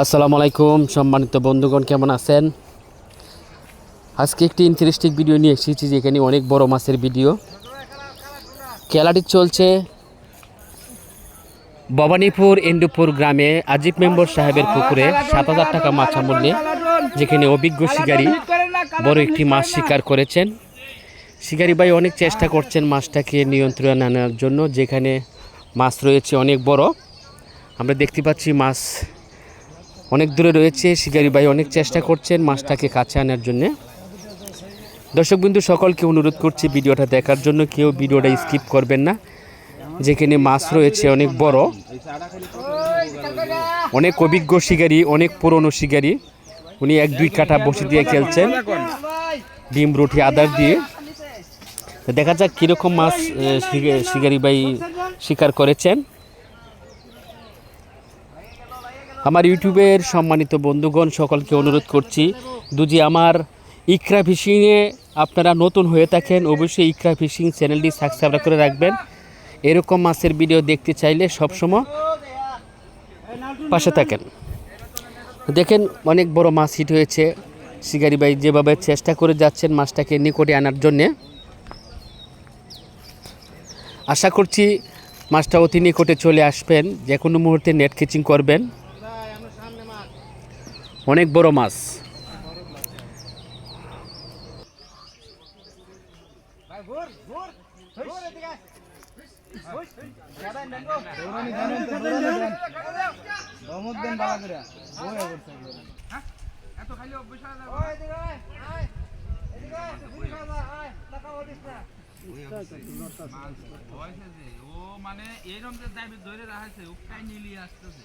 আসসালামু আলাইকুম, সম্মানিত বন্ধুগণ, কেমন আছেন? আজকে একটি ইন্টারেস্টিং ভিডিও নিয়ে এসেছি, যেখানে অনেক বড় মাছের ভিডিও খেলাটি চলছে ভবানীপুর এন্ডুপুর গ্রামে আজিব মেম্বর সাহেবের পুকুরে, সাত হাজার টাকা মাছা মূল্যে যেখানে অভিজ্ঞ শিকারী বড় একটি মাছ শিকার করেছেন। শিকারী ভাই অনেক চেষ্টা করছেন মাছটাকে নিয়ন্ত্রণে আনার জন্য, যেখানে মাছ রয়েছে অনেক বড়। আমরা দেখতে পাচ্ছি মাছ অনেক দূরে রয়েছে। শিকারি ভাই অনেক চেষ্টা করছেন মাছটাকে কাছে আনার জন্য। দর্শকবিন্দু, সকলকে অনুরোধ করছি ভিডিওটা দেখার জন্য কেউ ভিডিওটা স্কিপ করবেন না। যেখানে মাছ রয়েছে অনেক বড়। অনেক অভিজ্ঞ শিকারি, অনেক পুরনো শিকারি। উনি এক, দুই কাঠা বসে দিয়ে খেলছেন। ডিম, রুটি, আদার দিয়ে। দেখা যাক কীরকম মাছ শিকারি ভাই শিকার করেছেন। আমার ইউটিউবের সম্মানিত বন্ধুগণ, সকলকে অনুরোধ করছি যদি আমার ইকরা ফিশিংয়ে আপনারা নতুন হয়ে থাকেন, অবশ্যই ইকরা ফিশিং চ্যানেলটি সাবস্ক্রাইব করে রাখবেন। এরকম মাছের ভিডিও দেখতে চাইলে সবসময় পাশে থাকেন। দেখেন অনেক বড় মাছ হিট হয়েছে। শিকারি ভাই যেভাবে চেষ্টা করে যাচ্ছেন মাছটাকে নিকটে আনার জন্যে। আশা করছি মাছটা অতি নিকটে চলে আসবেন, যে কোনো মুহূর্তে নেট কিচিং করবেন। অনেক বড় মাছ ও মানে এইরকম যে দাবি ধরে রাখাছে উকাই নিলি আসতেছে?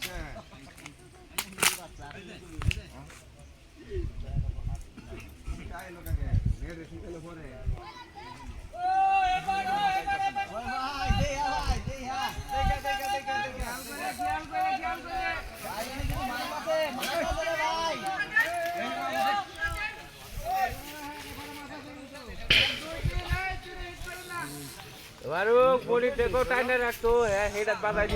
ভাই। Baru kulit teko tanda rakto ya, hidat bagai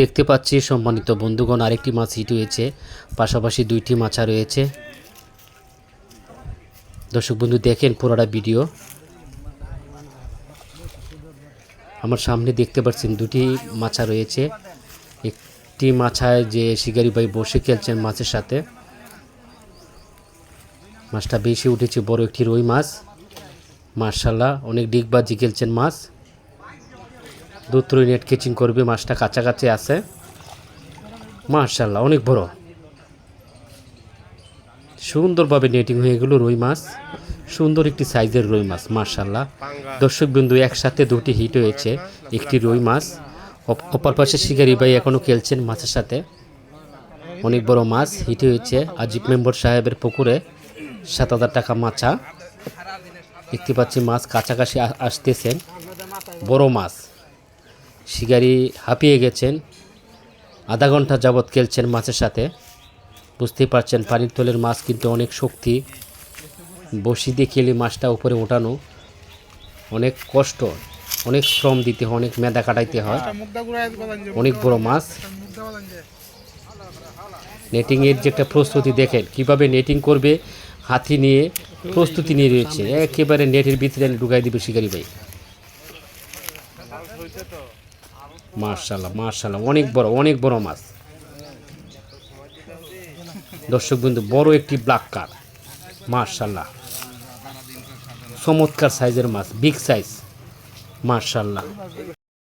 দেখতে পাচ্ছি সম্মানিত বন্ধুগণ, আরেকটি মাছ হিট হয়েছে, পাশাপাশি দুইটি মাছা রয়েছে। দর্শক বন্ধু, দেখেন পুরোটা ভিডিও। আমার সামনে দেখতে পাচ্ছেন দুটি মাছা রয়েছে। একটি মাছায় যে শিকারি ভাই বসে খেলছেন মাছের সাথে। মাছটা বেশি উঠেছে, বড় একটি রুই মাছ। মার্শাল্লাহ অনেক ডিগবাজি খেলছেন মাছ। দুত্রই নেট কেচিং করবে, মাছটা কাছাকাছি আছে। মার্শাল্লাহ অনেক বড়। সুন্দরভাবে নেটিং হয়ে গেল রুই মাছ। সুন্দর একটি সাইজের রুই মাছ মার্শাল্লাহ দর্শক বিন্দু, একসাথে দুটি হিট হয়েছে, একটি রুই মাছ। অপ- অপর পাশে শিকারি ভাই এখনও খেলছেন মাছের সাথে। অনেক বড় মাছ হিট হয়েছে, আজিব মেম্বর সাহেবের পুকুরে। সাত হাজার টাকা মাছা। দেখতে পাচ্ছি মাছ কাছাকাছি আসতেছেন। বড় মাছ। শিকারি হাঁপিয়ে গেছেন। আধা ঘণ্টা যাবৎ খেলছেন মাছের সাথে। বুঝতেই পারছেন পানির তলের মাছ কিন্তু অনেক শক্তি। বসি দিয়ে খেলে মাছটা উপরে ওঠানো অনেক কষ্ট, অনেক শ্রম দিতে হয়, অনেক মেধা কাটাইতে হয়। অনেক বড় মাছ। নেটিংয়ের যে একটা প্রস্তুতি দেখেন, কীভাবে নেটিং করবে হাতি নিয়ে প্রস্তুতি নিয়ে রয়েছে। একেবারে নেটের ভিতরে ঢুকাই দিবে শিকারি ভাই। মার্শাল্লাহ মার্শাল্লাহ অনেক বড় অনেক বড় মাছ। দর্শক বন্ধু, বড় একটি ব্ল্যাক কার মার্শাল্লাহ চমৎকার সাইজের মাছ বিগ সাইজ মার্শাল্লাহ